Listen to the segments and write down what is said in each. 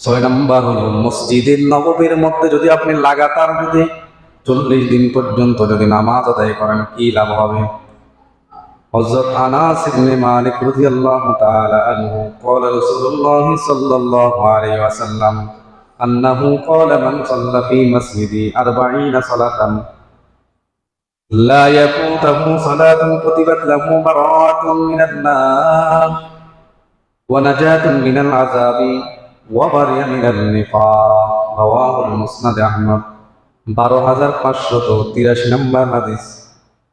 ছয় নম্বর হলো মসজিদের নববীর মধ্যে যদি আপনি লাগাতার যদি চল্লিশ দিন পর্যন্ত যদি নামাজ আদায় করেন কি লাভ হবে হযরত আনাস ইবনে মালিক রাদিয়াল্লাহু তাআলা আনহু قال رسول الله صلى الله عليه وسلم أنه قال من صلى في مسجدي أربعين صلاة لا يفوته صلاة كتبت له براءة من النار ونجاة من العذاب وبرئ من النفاق رواه المسند أحمد বারো হাজার পাঁচশত তিরাশি নম্বর হাদিস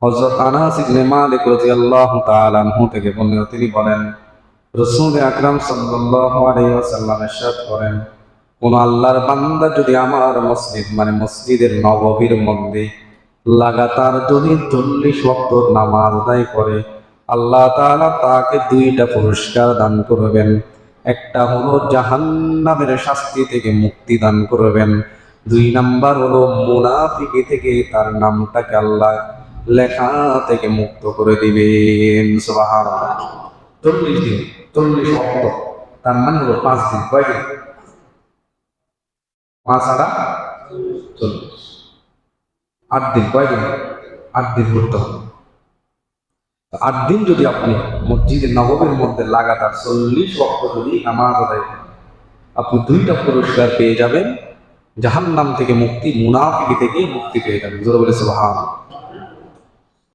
হজরত আনাস ইবনে মালিক রাদিয়াল্লাহু তাআলা আনহু থেকে বর্ণিত তিনি বলেন রাসূল আকরাম সাল্লাল্লাহু আলাইহি ওয়াসাল্লাম ইরশাদ করেন কোন আল্লাহর বান্দা যদি আমার মসজিদ মানে মসজিদের নববীর মধ্যে লাগাতার যদি চল্লিশ ওয়াক্ত নামাজ আদায় করে আল্লাহ তাআলা তাকে দুইটা পুরস্কার দান করবেন একটা হলো জাহান্নামের শাস্তি থেকে মুক্তি দান করবেন। দুই নাম্বার হলো মুনাফিকি থেকে তার নামটাকে আল্লাহ লেখা থেকে মুক্ত করে দিবেন। চল্লিশ দিন, চল্লিশ অক্ট তার মানে হলো পাঁচ দিন, কয় দিন? পাঁচ আড়া চল্লিশ। আট দিন, কয় দিন? আট দিন করতে হবে। আট দিন যদি আপনি মসজিদের নবমের মধ্যে লাগাতার চল্লিশ বক্ত যদি নামাজ আদায় করেন, আপনি দুইটা পুরস্কার পেয়ে যাবেন। জাহান্নাম থেকে মুক্তি, মুনাফিকি থেকে মুক্তি পেয়ে যাবেন। জোর বলেছে সুবহান